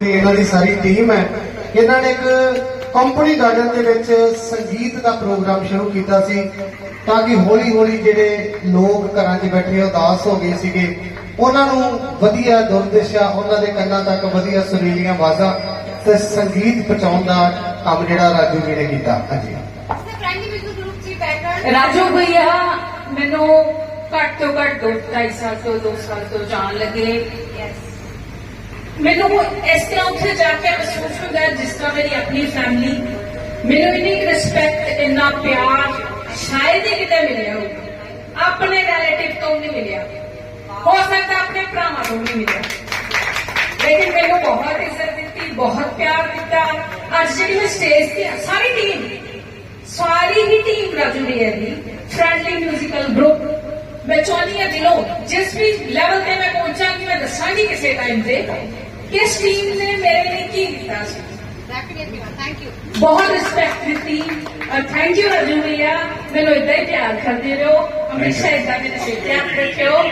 ਤੇ ਇਹਨਾਂ ਦੀ ਸਾਰੀ ਟੀਮ ਹੈ। ਇਹਨਾਂ ਨੇ ਇੱਕ ਕੰਪਨੀ ਗਾਰਡਨ ਦੇ ਵਿੱਚ ਸੰਗੀਤ ਦਾ ਪ੍ਰੋਗਰਾਮ ਸ਼ੁਰੂ ਕੀਤਾ ਸੀ ਤਾਂ ਕਿ ਹੌਲੀ ਹੌਲੀ ਜਿਹੜੇ ਲੋਕ ਘਰਾਂ 'ਚ ਬੈਠੇ ਉਦਾਸ ਹੋ ਗਏ ਸੀਗੇ। ਉਹਨਾਂ ਨੂੰ ਵਧੀਆ ਦੁਰਦਿਸ਼ਾ ਉਹਨਾਂ ਦੇ ਕੰਨਾਂ ਤੱਕ ਵਧੀਆ ਸੁਰੀਲੀਆਂ ਆਵਾਜ਼ਾਂ ਤੇ ਸੰਗੀਤ ਪਹੁੰਚਾਉਣ ਦਾ ਕੰਮ ਜਿਹੜਾ ਰਾਜੂ ਜੀ ਨੇ ਕੀਤਾ। ਹਾਂਜੀ। ਰਾਜੂ ਭਈਆ ਮੈਨੂੰ ਘੱਟ ਤੋਂ ਘੱਟ ਦੋ ਢਾਈ ਸਾਲ ਤੋਂ ਦੋ ਸਾਲ ਤੋਂ ਜਾਣ ਲੱਗੇ। ਯੈਸ ਮੈਨੂੰ ਇਸ ਤਰ੍ਹਾਂ ਉੱਥੇ ਜਾ ਕੇ ਮਹਿਸੂਸ ਹੁੰਦਾ ਹੈ ਜਿਸ ਤਰ੍ਹਾਂ ਮੇਰੀ ਆਪਣੀ ਫੈਮਿਲੀ ਮੈਨੂੰ ਇੰਨੀ ਰਿਸਪੈਕਟ ਇੰਨਾ ਪਿਆਰ ਸ਼ਾਇਦ ਹੀ ਕਿਤੇ ਮਿਲਿਆ ਹੋਊ ਆਪਣੇ ਰਿਲੇਟਿਵ ਤੋਂ ਨਹੀਂ ਮਿਲਿਆ ਹੋ ਸਕਦਾ ਆਪਣੇ ਭਰਾਵਾਂ ਤੋਂ ਨਹੀਂ ਮਿਲਿਆ ਲੇਕਿਨ ਮੈਨੂੰ ਬਹੁਤ ਇੱਜ਼ਤ ਦਿੱਤੀ ਬਹੁਤ ਪਿਆਰ ਦਿੱਤਾ ਅੱਜ ਜਿਹੜੀ ਮੈਂ ਸਟੇਜ ਤੇ ਹਾਂ, ਸਾਰੀ ਟੀਮ ਸਾਰੀ ਹੀ ਟੀਮ ਰਾਜੂ ਦੀ ਹੈ ਦੀ ਫ੍ਰੈਂਡਲੀ ਮਿਊਜ਼ੀਕਲ ਗਰੁੱਪ ਮੈਂ ਚਾਹੁੰਦੀ ਹਾਂ ਦਿਲੋਂ ਜਿਸ ਵੀ ਲੈਵਲ ਤੇ ਮੈਂ ਪਹੁੰਚਾਂਗੀ ਮੈਂ ਦੱਸਾਂਗੀ ਕਿਸੇ ਟਾਈਮ ਤੇ ਕਿ ਇਸ ਟੀਮ ਨੇ ਮੇਰੇ ਲਈ ਕੀ ਕੀਤਾ ਸੀ ਡੈਫੀਨਿਟਲੀ ਥੈਂਕ ਯੂ ਬਹੁਤ ਰਿਸਪੈਕਟ ਦਿੱਤੀ ਔਰ ਥੈਂਕ ਯੂ ਰਾਜੂ ਭਈਆ ਮੈਨੂੰ ਇਦਾਂ ਹੀ ਪਿਆਰ ਕਰਦੇ ਰਹੋ ਹਮੇਸ਼ਾ ਇਦਾਂ ਮੇਰੇ ਸਿਰ ਤੇ ਹੱਥ ਰੱਖਿਓ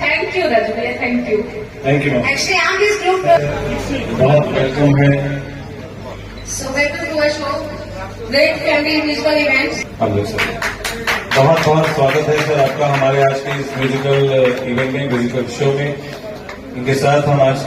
ਥੈਂਕ ਯੂ ਰਾਜੂ ਭਈਆ thank you thank you ma'am Actually, I'm this group. बहुत वेलकम है So welcome to our show. Great family musical events. हम लोग सर बहुत बहुत स्वागत है सर आपका हमारे आज के इस म्यूजिकल इवेंट में म्यूजिकल शो में इनके साथ हम आज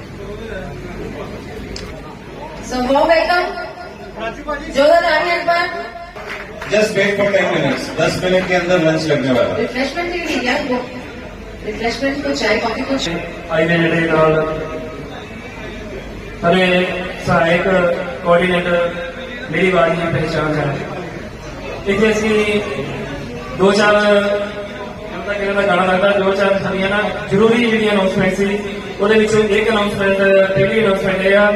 So warm welcome. जोरदार तालियां एक बार just wait for ten minutes दस मिनट के अंदर लंच लगने वाला है रिफ्रेशमेंट भी दिया वो रिफ्रेशमेंट को चाय कॉफी कुछ ਅੱਜ ਦੇ ਜਿਹੜੇ ਨਾਲ ਹਰੇ ਸਹਾਇਕ ਕੋਆਰਡੀਨੇਟਰ ਮੇਰੀ ਵਾਰੀ ਦੀ ਪਹਿਚਾਣ ਹੈ ਇੱਥੇ ਅਸੀਂ ਦੋ ਚਾਰ ਹੁਣ ਤੱਕ ਇਹਨਾਂ ਦਾ ਗਾਣਾ ਲੱਗਦਾ ਦੋ ਚਾਰ ਸਾਡੀਆਂ ਨਾ ਜ਼ਰੂਰੀ ਜਿਹੜੀ ਅਨਾਉਂਸਮੈਂਟ ਸੀ ਉਹਦੇ ਵਿੱਚੋਂ ਇੱਕ ਅਨਾਉਂਸਮੈਂਟ ਪਹਿਲੀ ਅਨਾਉਂਸਮੈਂਟ ਇਹ ਆ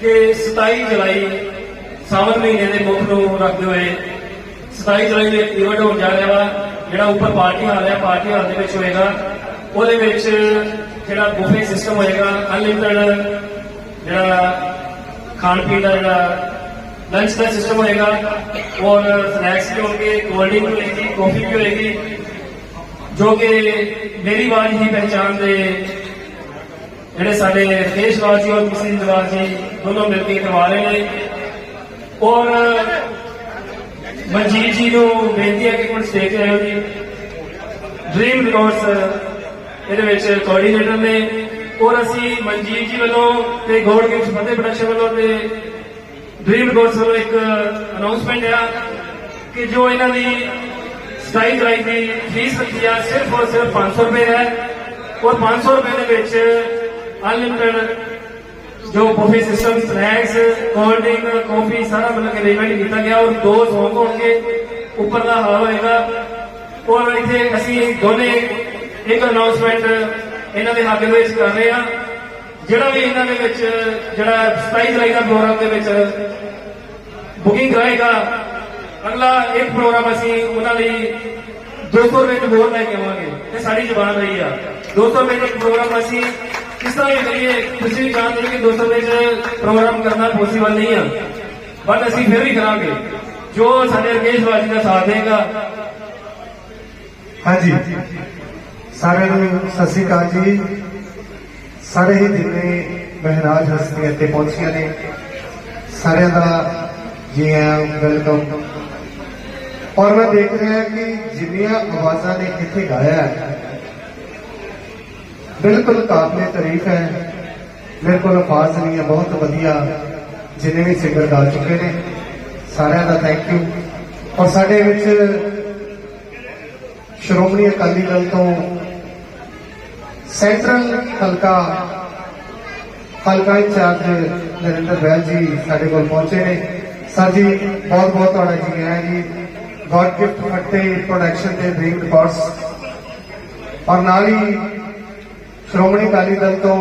ਕਿ 27 ਜੁਲਾਈ ਸਾਵਨ ਮਹੀਨੇ ਦੇ ਮੁੱਖ ਨੂੰ ਰੱਖਦੇ ਹੋਏ 27 ਜੁਲਾਈ ਦੇ ਇਵੈਂਟ ਹੋਣ ਜਾ ਰਿਹਾ ਵਾ, ਜਿਹੜਾ ਉੱਪਰ ਪਾਰਟੀ ਹਾਲ ਹੈ ਪਾਰਟੀ ਹਾਲ ਦੇ ਵਿੱਚ ਹੋਏਗਾ। ਉਹਦੇ ਵਿੱਚ ਜਿਹੜਾ ਬੁਫੇ ਸਿਸਟਮ ਹੋਏਗਾ ਅਨਲਿਮਟਡ ਜਿਹੜਾ ਖਾਣ ਪੀਣ ਦਾ ਜਿਹੜਾ ਲੰਚ ਦਾ ਸਿਸਟਮ ਹੋਏਗਾ, ਔਰ ਸਨੈਕਸ ਵੀ ਹੋਣਗੇ ਕੋਲਡ ਡਰਿੰਕ ਹੋਏਗੀ ਕਾਫੀ ਵੀ ਹੋਏਗੀ, ਜੋ ਕਿ ਮੇਰੀ ਵਾਰ ਹੀ ਪਹਿਚਾਣ ਦੇ ਜਿਹੜੇ ਸਾਡੇ ਦੇਸ਼ ਵਾਸੀ ਔਰ ਮੁਸਲਿਮ ਜਵਾਜ ਜੀ ਦੋਨੋਂ ਮਿਲ ਕੇ ਕਰਵਾ ਰਹੇ ਨੇ। ਔਰ ਮਨਜੀਤ ਜੀ ਨੂੰ ਬੇਨਤੀ ਹੈ ਕਿ ਕੁਝ ਸਟੇਜ ਰਹੇ ਹੋ ਜੀ। ਡ੍ਰੀਮ ਰਿਕਾਰਡਸ ਇਹਦੇ ਵਿੱਚ ਕੋਆਰਡੀਨੇਟਰ ਨੇ। ਔਰ ਅਸੀਂ ਮਨਜੀਤ ਜੀ ਵੱਲੋਂ ਤੇ ਗੋਡ ਗਿਫਟ ਫਤਿਹ ਪ੍ਰੋਡਕਸ਼ਨ ਵੱਲੋਂ ਤੇ ਡ੍ਰੀਮ ਰਿਕਾਰਡਸ ਵੱਲੋਂ ਇੱਕ ਅਨਾਉਂਸਮੈਂਟ ਆ ਕਿ ਜੋ ਇਹਨਾਂ ਦੀ 27 ਜੁਲਾਈ ਦੀ ਫੀਸ ਰੱਖੀ ਆ, ਸਿਰਫ ਔਰ ਸਿਰਫ 500 ਰੁਪਏ ਹੈ। ਔਰ 500 ਰੁਪਏ ਦੇ ਵਿੱਚ ਅਨਲਿਮਟਡ ਜੋ buffet system snacks cold drink ਕਾਫੀ ਸਾਰਾ ਮਤਲਬ ਕਿ ਅਰੇਂਜਮੈਂਟ ਕੀਤਾ ਗਿਆ, ਔਰ ਦੋ ਸੌਂਗ ਹੋਣਗੇ ਉੱਪਰ ਦਾ ਹਾਲ ਹੋਏਗਾ। ਔਰ ਇੱਥੇ ਅਸੀਂ ਦੋਨੇ ਇੱਕ ਅਨਾਉਂਸਮੈਂਟ ਇਹਨਾਂ ਦੇ ਹੱਕ ਦੇ ਵਿੱਚ ਕਰ ਰਹੇ ਹਾਂ। ਜਿਹੜਾ ਵੀ ਇਹਨਾਂ ਦੇ ਵਿੱਚ, ਜਿਹੜਾ 27 ਜੁਲਾਈ ਦਾ ਪ੍ਰੋਗਰਾਮ ਦੇ ਵਿੱਚ ਬੁਕਿੰਗ ਕਰਾਏਗਾ, ਅਗਲਾ ਇੱਕ ਪ੍ਰੋਗਰਾਮ ਅਸੀਂ ਉਹਨਾਂ ਲਈ 200 ਰੁਪਏ ਚ ਹੋਰ ਲੈ ਕੇ ਆਵਾਂਗੇ। ਤੇ ਸਾਡੀ ਜ਼ਬਾਨ ਰਹੀ ਆ। 200 ਰੁਪਏ ਦਾ ਪ੍ਰੋਗਰਾਮ ਅਸੀਂ ਕਿਸ ਤਰ੍ਹਾਂ ਵੀ ਕਰੀਏ, ਤੁਸੀਂ ਵੀ ਜਾਣਦੇ ਹੋ ਕਿ 200 ਪ੍ਰੋਗਰਾਮ ਕਰਨਾ ਪੋਸੀਬਲ ਨਹੀਂ ਆ। ਬਟ ਅਸੀਂ ਫਿਰ ਵੀ ਕਰਾਂਗੇ। ਜੋ ਸਾਡੇ ਰਕੇਸ਼ ਵਾਜੀ ਦਾ ਸਾਥ ਦੇਗਾ। ਹਾਂਜੀ। ਸਾਰਿਆਂ ਨੂੰ ਸਤਿ ਸ੍ਰੀ ਅਕਾਲ ਜੀ। ਸਾਰੇ ਹੀ ਜਿੰਨੇ ਮਹਿਰਾਜ ਹਸਤੀਆਂ ਇੱਥੇ ਪਹੁੰਚੀਆਂ ਨੇ, ਸਾਰਿਆਂ ਦਾ ਜੀ ਆਇਆਂ ਵੈਲਕਮ ਔਰ ਮੈਂ ਦੇਖ ਰਿਹਾ ਕਿ ਜਿੰਨੀਆਂ ਆਵਾਜ਼ਾਂ ਨੇ ਇੱਥੇ ਗਾਇਆ ਹੈ ਬਿਲਕੁਲ ਕਾਬਲੇ ਤਾਰੀਫ ਹੈ। ਮੇਰੇ ਕੋਲ ਅਲਫਾਜ਼ ਨਹੀਂ ਹੈ, ਬਹੁਤ ਵਧੀਆ ਜਿੰਨੇ ਵੀ ਸਿੰਗਰ ਗਾ ਚੁੱਕੇ ਨੇ, ਸਾਰਿਆਂ ਦਾ ਥੈਂਕ ਯੂ ਔਰ ਸਾਡੇ ਵਿੱਚ ਸ਼੍ਰੋਮਣੀ ਅਕਾਲੀ ਦਲ ਤੋਂ ਸੈਂਟਰਲ ਹਲਕਾ ਹਲਕਾ ਇੰਚਾਰਜ ਨਰਿੰਦਰ ਬੈਲ ਜੀ ਸਾਡੇ ਕੋਲ ਪਹੁੰਚੇ ਨੇ। ਸਰ ਜੀ ਬਹੁਤ ਬਹੁਤ ਤੁਹਾਡਾ ਜੀ ਆਇਆਂ ਜੀ। ਗੋਡ ਗਿਫਟ ਫੱਟੇ ਪ੍ਰੋਡਕਸ਼ਨ ਤੇ ਡ੍ਰੀਮ ਰਿਕਾਰਡਸ ਔਰ ਨਾਲ ਹੀ ਸ਼੍ਰੋਮਣੀ ਅਕਾਲੀ ਦਲ ਤੋਂ,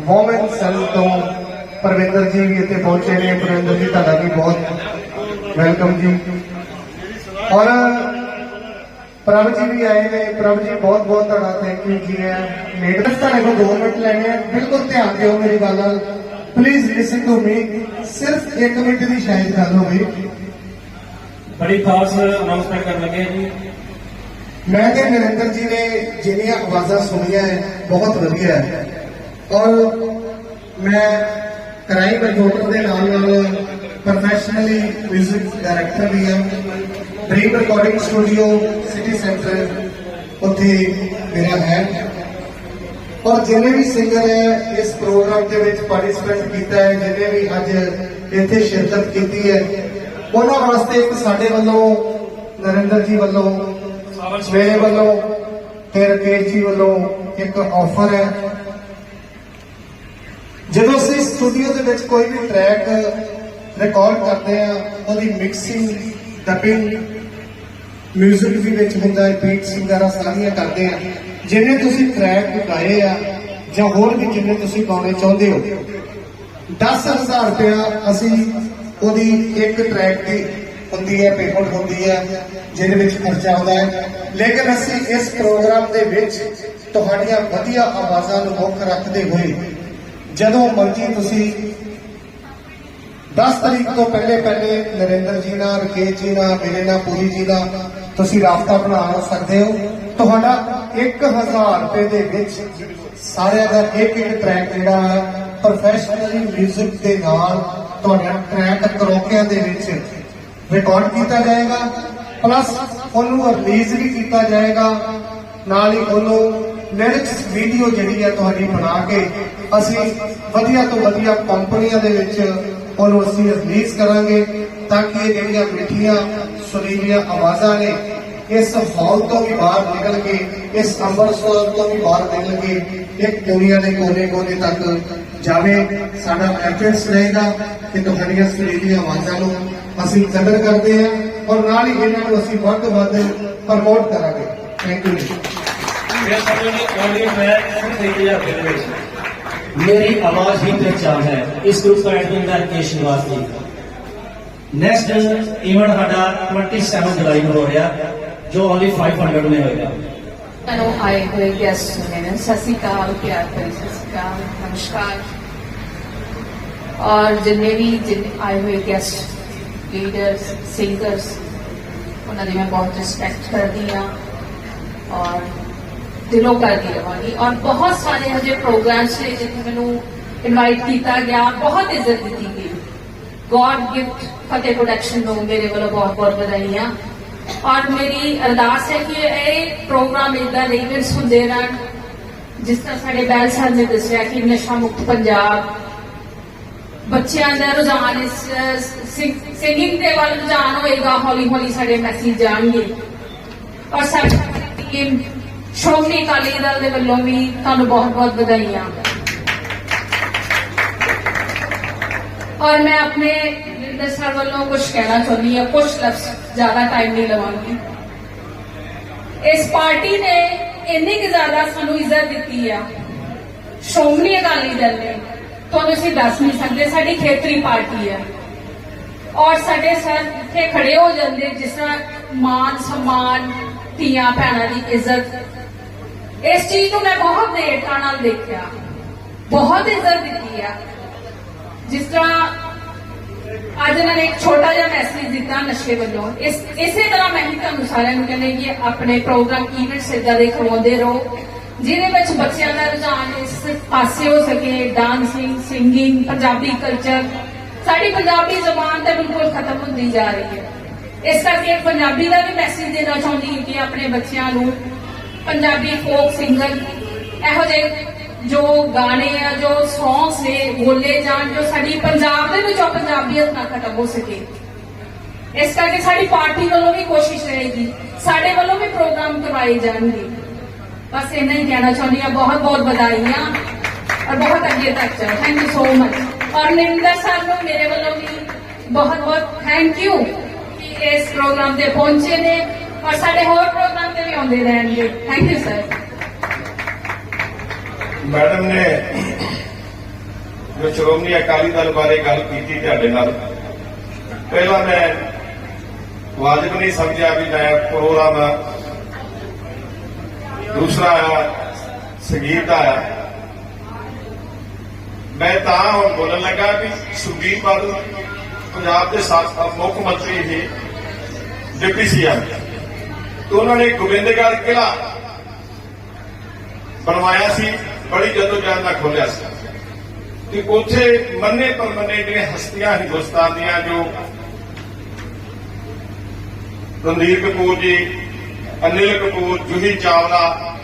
ਵੂਮਨ ਸੈੱਲ ਤੋਂ ਪਰਵਿੰਦਰ ਜੀ ਵੀ ਇੱਥੇ ਪਹੁੰਚੇ ਨੇ। ਪਰਵਿੰਦਰ ਜੀ, ਤੁਹਾਡਾ ਵੀ ਬਹੁਤ ਵੈਲਕਮ ਜੀ। ਔਰ ਪ੍ਰਭ ਜੀ ਵੀ ਆਏ ਨੇ। ਪ੍ਰਭ ਜੀ, ਬਹੁਤ ਬਹੁਤ ਤੁਹਾਡਾ ਥੈਂਕ ਯੂ ਜੀ ਹੈ। ਲੇਟੈਸਟ ਤੁਹਾਡੇ ਕੋਲ 2 ਮਿੰਟ ਲੈਣੇ ਆ ਬਿਲਕੁਲ ਧਿਆਨ ਦਿਓ ਮੇਰੀ ਗੱਲ ਨਾਲ। ਪਲੀਜ਼ ਲਿਸਨ ਟੂ ਮੀ ਸਿਰਫ 1 ਮਿੰਟ ਦੀ ਸ਼ਾਇਦ ਗੱਲ ਹੋਵੇ। ਬੜੀ ਖਾਸ ਅਨਾਉਂਸਮੈਂਟ ਕਰਨ ਲੱਗੇ ਜੀ। ਮੈਂ ਤੇ ਨਰਿੰਦਰ ਜੀ ਨੇ ਜਿਹੜੀਆਂ ਆਵਾਜ਼ਾਂ ਸੁਣੀਆਂ ਬਹੁਤ ਵਧੀਆ ਹੈ। ਔਰ ਮੈਂ ਕ੍ਰਾਈਮ ਕੰਪਿਊਟਰ ਦੇ ਨਾਲ ਨਾਲ ਪ੍ਰੋਫੈਸ਼ਨਲੀ 뮤직 ਡਾਇਰੈਕਟਰ ਵੀ ਹਾਂ। Dream recording studio city centre ਉੱਥੇ ਮੇਰਾ ਹੈ। ਔਰ ਜਿੰਨੇ ਵੀ ਸਿੰਗਰ ਹੈ, ਇਸ ਪ੍ਰੋਗਰਾਮ ਦੇ ਵਿੱਚ ਪਾਰਟਿਸਿਪੇਟ ਕੀਤਾ ਹੈ, ਜਿੰਨੇ ਵੀ ਅੱਜ ਇੱਥੇ ਸ਼ਿਰਕਤ ਕੀਤੀ ਹੈ, ਉਹਨਾਂ ਵਾਸਤੇ ਇੱਕ ਸਾਡੇ ਵੱਲੋਂ, ਨਰਿੰਦਰ ਜੀ ਵੱਲੋਂ ਮੇਰੇ ਵੱਲੋਂ ਤੇ ਰਕੇਸ਼ ਜੀ ਵੱਲੋਂ ਇੱਕ ਆਫਰ ਹੈ। ਜਦੋਂ ਅਸੀਂ ਸਟੂਡੀਓ ਦੇ ਵਿੱਚ ਕੋਈ ਵੀ ਟਰੈਕ ਰਿਕਾਰਡ ਕਰਦੇ ਆ ਉਹਦੀ ਮਿਕਸਿੰਗ ਡਬਿੰਗ 뮤직 ਵੀ ਵਿੱਚ ਹੁੰਦਾ ਹੈ ਬੀਟਸ ਵਗੈਰਾ ਸਾਰੀਆਂ ਕਰਦੇ ਆ ਜਿੰਨੇ ਤੁਸੀਂ ਟਰੈਕ ਗਾਏ ਆ ਜਾਂ ਹੋਰ ਵੀ ਜਿੰਨੇ ਤੁਸੀਂ ਗਾਉਣੇ ਚਾਹੁੰਦੇ ਹੋ 10000 ਰੁਪਇਆ ਅਸੀਂ ਉਹਦੀ ਇੱਕ ਟਰੈਕ ਦੀ ਹੁੰਦੀ ਹੈ ਪੇਮੈਂਟ ਹੁੰਦੀ ਹੈ, ਜਿਹਦੇ ਵਿੱਚ ਖਰਚਾ ਆਉਂਦਾ ਹੈ। ਲੇਕਿਨ ਅਸੀਂ ਇਸ ਪ੍ਰੋਗਰਾਮ ਦੇ ਵਿੱਚ ਤੁਹਾਡੀਆਂ ਵਧੀਆ ਆਵਾਜ਼ਾਂ ਨੂੰ ਮੁੱਖ ਰੱਖਦੇ ਹੋਏ, ਜਦੋਂ ਮਰਜ਼ੀ ਤੁਸੀਂ 10 ਤਰੀਕ ਤੋਂ ਪਹਿਲੇ ਪਹਿਲੇ ਨਰਿੰਦਰ ਜੀ ਨਾਲ, ਰਕੇਸ਼ ਜੀ ਨਾਲ, ਮੇਰੇ ਨਾਲ, ਪੂਰੀ ਜੀ ਦਾ ਤੁਸੀਂ ਰਾਬਤਾ ਬਣਾ ਸਕਦੇ ਹੋ। ਤੁਹਾਡਾ 1000 ਰੁਪਏ ਦੇ ਵਿੱਚ ਸਾਰਿਆਂ ਦਾ ਇੱਕ ਇੱਕ ਟਰੈਕ ਜਿਹੜਾ ਹੈ ਪ੍ਰੋਫੈਸ਼ਨਲੀ 뮤직 ਦੇ ਨਾਲ ਤੁਹਾਡਾ ਟਰੈਕ ਕਰੋਕਿਆਂ ਦੇ ਵਿੱਚ ਰਿਕਾਰਡ ਕੀਤਾ ਜਾਏਗਾ ਪਲੱਸ ਉਹਨੂੰ ਰਿਲੀਜ਼ ਵੀ ਕੀਤਾ ਜਾਏਗਾ, ਨਾਲ ਹੀ ਉਹਨੂੰ ਲਿਰਿਕਸ ਵੀਡੀਓ ਜਿਹੜੀ ਹੈ ਤੁਹਾਡੀ ਬਣਾ ਕੇ ਅਸੀਂ ਵਧੀਆ ਤੋਂ ਵਧੀਆ ਕੰਪਨੀਆਂ ਦੇ ਵਿੱਚ ਉਹਨੂੰ ਅਸੀਂ ਰਿਲੀਜ਼ ਕਰਾਂਗੇ ਤਾਂ ਕਿ ਇਹ ਜਿਹੜੀਆਂ ਮਿੱਠੀਆਂ ਸੁਰੀਲੀਆਂ ਆਵਾਜ਼ਾਂ ਨੇ ਇਸ ਹਾਲ ਤੋਂ ਵੀ ਬਾਹਰ ਨਿਕਲ ਕੇ ਇਸ ਅੰਮ੍ਰਿਤਸਰ ਤੋਂ ਵੀ ਬਾਹਰ ਨਿਕਲ ਕੇ ਇੱਕ ਦੁਨੀਆ ਦੇ ਕੋਨੇ-ਕੋਨੇ ਤੱਕ ਜਾਵੇ ਸਾਡਾ ਐਫਰਟਸ ਰਹੇਗਾ ਕਿ ਤੁਹਾਡੀਆਂ ਸੁਰੀਲੀਆਂ ਆਵਾਜ਼ਾਂ ਨੂੰ ਅਸੀਂ ਕਦਰ ਕਰਦੇ ਹਾਂ ਔਰ ਨਾਲ ਹੀ ਇਹਨਾਂ ਨੂੰ ਅਸੀਂ ਵੱਧ ਤੋਂ ਵੱਧ ਪ੍ਰਮੋਟ ਕਰਾਂਗੇ ਥੈਂਕ ਯੂ ਜੀ ਫਿਰ ਸਾਡੇ ਨੇ ਆਡੀਓ ਟਰੈਕ ਸਿਰਫ 1000 ਰੁਪਏ ਦੇ ਵਿੱਚ मेरी आवाज ही पहचान है इस ग्रुप का एडमिन है के श्रीवास जी नेक्स्ट इवेंट साडा 27 जुलाई ਨੂੰ ਹੋ ਰਿਹਾ ਜੋ ਓਨਲੀ 500 में ਹੋਏਗਾ ਮੈਨੂੰ ਆਏ ਹੋਏ ਗੈਸਟ ਨੇ ਸਤਿ ਸ਼੍ਰੀ ਅਕਾਲ, ਪਿਆਰ ਭਰੀ ਸਤਿ ਸ਼੍ਰੀ ਅਕਾਲ, ਨਮਸਕਾਰ। ਔਰ ਜਿੰਨੇ ਵੀ ਜਿਨ ਆਏ ਹੋਏ ਗੈਸਟ ਲੀਡਰਸ ਸਿੰਗਰਸ ਉਹਨਾਂ ਦੀ ਮੈਂ ਬਹੁਤ ਰਿਸਪੈਕਟ ਕਰਦੀ ਹਾਂ ਔਰ ਦਿਲੋਂ ਕਰਦੀ ਰਵਾਂਗੀ ਔਰ ਬਹੁਤ ਸਾਰੇ ਹਜੇ ਪ੍ਰੋਗਰਾਮਸ ਨੇ ਜਿੱਥੇ ਮੈਨੂੰ ਇਨਵਾਈਟ ਕੀਤਾ ਗਿਆ। ਬਹੁਤ ਇੱਜ਼ਤ ਦਿੱਤੀ ਗਈ। ਗੋਡ ਗਿਫਟ ਫਤਿਹ ਪ੍ਰੋਡਕਸ਼ਨ ਨੂੰ ਮੇਰੇ ਵੱਲੋਂ ਬਹੁਤ ਬਹੁਤ ਵਧਾਈਆਂ। ਔਰ ਮੇਰੀ ਅਰਦਾਸ ਹੈ ਕਿ ਇਹ ਪ੍ਰੋਗਰਾਮ ਇਦਾਂ ਦੇ ਹੁੰਦੇ ਰਹਿਣ, ਜਿਸ ਤਰ੍ਹਾਂ ਸਾਡੇ ਬੈਲ ਸਾਹਿਬ ਨੇ ਦੱਸਿਆ ਕਿ ਨਸ਼ਾ ਮੁਕਤ ਪੰਜਾਬ, ਬੱਚਿਆਂ ਦਾ ਰੁਝਾਨ ਇਸ ਸਿੰਗਿੰਗ ਦੇ ਵੱਲ ਰੁਝਾਨ ਹੋਏਗਾ, ਹੌਲੀ ਹੌਲੀ ਸਾਡੇ ਮੈਸੇਜ ਜਾਣਗੇ। ਔਰ ਸਾਡੀ ਟੀਮ ਸ਼੍ਰੋਮਣੀ ਅਕਾਲੀ ਦਲ ਦੇ ਵੱਲੋਂ ਵੀ ਤੁਹਾਨੂੰ ਬਹੁਤ ਬਹੁਤ ਵਧਾਈਆਂ। ਔਰ ਮੈਂ ਆਪਣੇ ਜਿੰਦਰ ਸਰ ਵੱਲੋਂ ਕੁਝ ਕਹਿਣਾ ਚਾਹੁੰਦੀ ਹਾਂ ਕੁਝ ਲਫ਼ਜ਼ ਜ਼ਿਆਦਾ ਟਾਈਮ ਨਹੀਂ ਲਵਾਂਗੀ। ਇਸ ਪਾਰਟੀ ਨੇ ਇੰਨੀ ਕਿ ਜ਼ਿਆਦਾ ਸਾਨੂੰ ਇੱਜ਼ਤ ਦਿੱਤੀ ਆ। ਸ਼੍ਰੋਮਣੀ ਅਕਾਲੀ ਦਲ ਨੇ, ਤੁਹਾਨੂੰ ਅਸੀਂ ਦੱਸ ਨਹੀਂ ਸਕਦੇ, ਸਾਡੀ ਖੇਤਰੀ ਪਾਰਟੀ ਹੈ ਔਰ ਸਾਡੇ ਸਰ ਇੱਥੇ ਖੜੇ ਹੋ ਜਾਂਦੇ, ਜਿਸ ਤਰ੍ਹਾਂ ਮਾਨ ਸਨਮਾਨ ਧੀਆਂ ਭੈਣਾਂ ਦੀ ਇੱਜ਼ਤ। ਇਸ ਚੀਜ਼ ਨੂੰ ਮੈਂ ਬਹੁਤ ਨੇੜਤਾ ਨਾਲ ਦੇਖਿਆ, ਬਹੁਤ ਇੱਜ਼ਤ ਦਿੱਤੀ ਆ। ਜਿਸ ਤਰ੍ਹਾਂ ਅੱਜ ਇਹਨਾਂ ਨੇ ਇੱਕ ਛੋਟਾ ਜਿਹਾ ਮੈਸੇਜ ਦਿੱਤਾ ਨਸ਼ੇ ਵੱਲੋਂ। ਇਸ, ਇਸੇ ਤਰ੍ਹਾਂ ਮੈਂ ਹੀ ਤੁਹਾਨੂੰ ਸਾਰਿਆਂ ਨੂੰ ਕਹਿੰਦੇ ਕਿ ਆਪਣੇ ਪ੍ਰੋਗਰਾਮ ਇਵੈਂਟਸ ਇਦਾਂ ਦੇ ਕਰਵਾਉਂਦੇ ਰਹੋ, ਜਿਹਦੇ ਵਿੱਚ ਬੱਚਿਆਂ ਦਾ ਰੁਝਾਨ ਇਸ ਪਾਸੇ ਹੋ ਸਕੇ ਡਾਂਸਿੰਗ ਸਿੰਗਿੰਗ ਪੰਜਾਬੀ ਕਲਚਰ ਸਾਡੀ ਪੰਜਾਬੀ ਜ਼ਬਾਨ ਤਾਂ ਬਿਲਕੁਲ ਖਤਮ ਹੁੰਦੀ ਜਾ ਰਹੀ ਹੈ। ਇਸ ਕਰਕੇ ਪੰਜਾਬੀ ਦਾ ਵੀ ਮੈਸੇਜ ਦੇਣਾ ਚਾਹੁੰਦੀ ਹਾਂ ਕਿ ਆਪਣੇ ਬੱਚਿਆਂ ਨੂੰ ਪੰਜਾਬੀ ਫੋਕ ਸਿੰਗਰ ਇਹੋ ਜਿਹੇ ਜੋ ਗਾਣੇ ਆ, ਜੋ ਸੌਂਗਸ ਨੇ, ਬੋਲੇ ਜਾਣ, ਜੋ ਸਾਡੀ ਪੰਜਾਬ ਦੇ ਵਿੱਚੋਂ ਪੰਜਾਬੀਅਤ ਨਾ ਖਤਮ ਹੋ ਸਕੇ। ਇਸ ਕਰਕੇ ਸਾਡੀ ਪਾਰਟੀ ਵੱਲੋਂ ਵੀ ਕੋਸ਼ਿਸ਼ ਰਹੇਗੀ। ਸਾਡੇ ਵੱਲੋਂ ਵੀ ਪ੍ਰੋਗਰਾਮ ਕਰਵਾਏ ਜਾਣਗੇ। ਬਸ ਇੰਨਾ ਹੀ ਕਹਿਣਾ ਚਾਹੁੰਦੀ ਹਾਂ। ਬਹੁਤ ਬਹੁਤ ਵਧਾਈਆਂ ਔਰ ਬਹੁਤ ਅੱਗੇ ਤੱਕ ਚਲੋ ਥੈਂਕ ਯੂ ਸੋ ਮਚ ਔਰ ਨਿੰਦਰ ਸਰ ਨੂੰ ਮੇਰੇ ਵੱਲੋਂ ਵੀ ਬਹੁਤ ਬਹੁਤ ਥੈਂਕ ਯੂ ਕਿ ਇਸ ਪ੍ਰੋਗਰਾਮ ਤੇ ਪਹੁੰਚੇ ਨੇ। ਔਰ ਸਾਡੇ ਹੋਰ ਪ੍ਰੋਗਰਾਮ ਤੇ ਵੀ ਆਉਂਦੇ ਰਹਿਣਗੇ। ਥੈਂਕ ਯੂ ਸਰ ਮੈਡਮ ਨੇ ਜੋ ਸ਼੍ਰੋਮਣੀ ਅਕਾਲੀ ਦਲ ਬਾਰੇ ਗੱਲ ਕੀਤੀ ਤੁਹਾਡੇ ਨਾਲ, ਪਹਿਲਾਂ ਮੈਂ ਵਾਜਬ ਨਹੀਂ ਸਮਝਿਆ ਵੀ ਮੈਂ ਪ੍ਰੋਗਰਾਮ ਦੂਸਰਾ ਸੰਗੀਤ ਦਾ ਆ। ਮੈਂ ਤਾਂ ਹੁਣ ਬੋਲਣ ਲੱਗਾ ਵੀ ਸੁਖਬੀਰ ਬਾਦਲ ਪੰਜਾਬ ਦੇ ਸਾਬਕਾ ਮੁੱਖ ਮੰਤਰੀ ਇਹ ਡਿਪਟੀ ਸੀਐਮ ਤੇ ਉਹਨਾਂ ਨੇ ਗੋਬਿੰਦਗੜ੍ਹ ਕਿਲਾ ਬਣਵਾਇਆ ਸੀ। ਬੜੀ ਜਦੋਜਹਿਦ ਨਾਲ ਖੋਲਿਆ ਸੀ। ਤੇ ਉੱਥੇ ਮੰਨੇ ਪਰਮੰਨੇ ਜਿਹੜੀਆਂ ਹਸਤੀਆਂ ਹਿੰਦੁਸਤਾਨ ਦੀਆਂ, ਜੋ ਰਣਧੀਰ ਕਪੂਰ ਜੀ, ਅਨਿਲ ਕਪੂਰ, ਜੂਹੀ ਚਾਵਲਾ,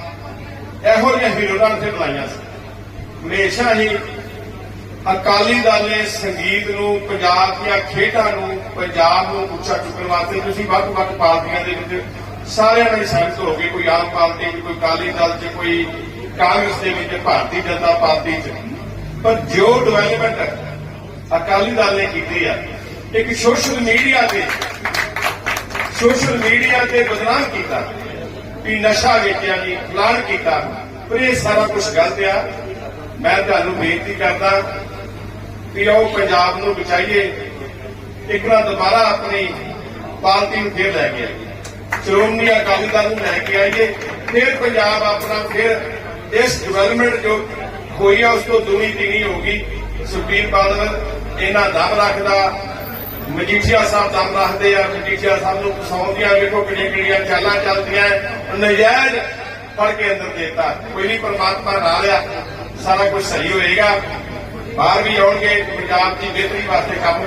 ਇਹੋ ਜਿਹੇ ਹੀਰੋਆਂ ਨੇ ਬਣਾਈਆਂ ਸੀ। ਹਮੇਸ਼ਾ ਹੀ ਅਕਾਲੀ ਦਲ ਨੇ ਸੰਗੀਤ ਨੂੰ, ਪੰਜਾਬ ਦੀਆਂ ਖੇਡਾਂ ਨੂੰ, ਪੰਜਾਬ ਨੂੰ ਉੱਚਾ ਚੁੱਕਣ ਵਾਸਤੇ ਤੁਸੀਂ ਵੱਖ-ਵੱਖ ਪਾਰਟੀਆਂ ਦੇ ਵਿੱਚ ਸਾਰਿਆਂ ਨਾਲ ਸਹਿਮਤ ਹੋ ਗਏ। ਕੋਈ ਆਮ ਪਾਰਟੀ 'ਚ ਕੋਈ ਅਕਾਲੀ ਦਲ 'ਚ, ਕੋਈ ਕਾਂਗਰਸ ਦੇ ਵਿੱਚ, ਭਾਰਤੀ ਜਨਤਾ ਪਾਰਟੀ 'ਚ ਪਰ ਜੋ ਡਿਵੈਲਪਮੈਂਟ ਅਕਾਲੀ ਦਲ ਨੇ ਕੀਤੀ ਆ, ਇੱਕ ਸੋਸ਼ਲ ਮੀਡੀਆ ਤੇ ਸੋਸ਼ਲ ਮੀਡੀਆ ਤੇ ਬਦਨਾਮ ਕੀਤਾ, ਵੀ ਨਸ਼ਾ ਵੇਚਿਆ ਜੀ ਪਲਾਨ ਕੀਤਾ, ਪਰ ਇਹ ਸਾਰਾ ਕੁਝ ਗਲਤ ਆ। ਮੈਂ ਤੁਹਾਨੂੰ ਬੇਨਤੀ ਕਰਦਾ ਕਿ ਉਹ ਪੰਜਾਬ ਨੂੰ ਬਚਾਈਏ, ਇੱਕ ਵਾਰ ਦੁਬਾਰਾ ਆਪਣੀ ਪਾਰਟੀ ਨੂੰ ਫੇਰ ਲੈ ਕੇ ਆਈਏ। ਸ਼੍ਰੋਮਣੀ ਅਕਾਲੀ ਦਲ ਨੂੰ ਲੈ ਕੇ ਆਈਏ, ਫਿਰ ਪੰਜਾਬ ਆਪਣਾ ਫਿਰ ਇਸ ਡਿਵੈਲਪਮੈਂਟ ਜੋ ਹੋਈ ਆ ਉਸ ਤੋਂ ਦੂਣੀ ਤਿਗਣੀ ਹੋਗੀ ਸੁਖਬੀਰ ਬਾਦਲ ਇਹਨਾਂ ਦਮ ਰੱਖਦਾ ਮਜੀਠੀਆ ਸਾਹਿਬ ਦਮ ਰੱਖਦੇ ਆ। ਮਜੀਠੀਆ ਸਾਹਿਬ ਨੂੰ ਫਸਾਉਣ ਵੇਖੋ ਕਿਹੜੀਆਂ ਕਿਹੜੀਆਂ ਚਾਲਾਂ ਚੱਲਦੀਆਂ। ਨਜਾਇਜ਼ ਫੜ ਕੇ ਅੰਦਰ ਦੇਤਾ। ਕੋਈ ਨਹੀਂ, ਪਰਮਾਤਮਾ ਨਾਲ ਆ। ਸਾਰਾ ਕੁਝ ਸਹੀ ਹੋਏਗਾ। ਬਾਹਰ ਵੀ ਆਉਣਗੇ। ਪੰਜਾਬ ਦੀ ਬਿਹਤਰੀ ਵਾਸਤੇ ਕੰਮ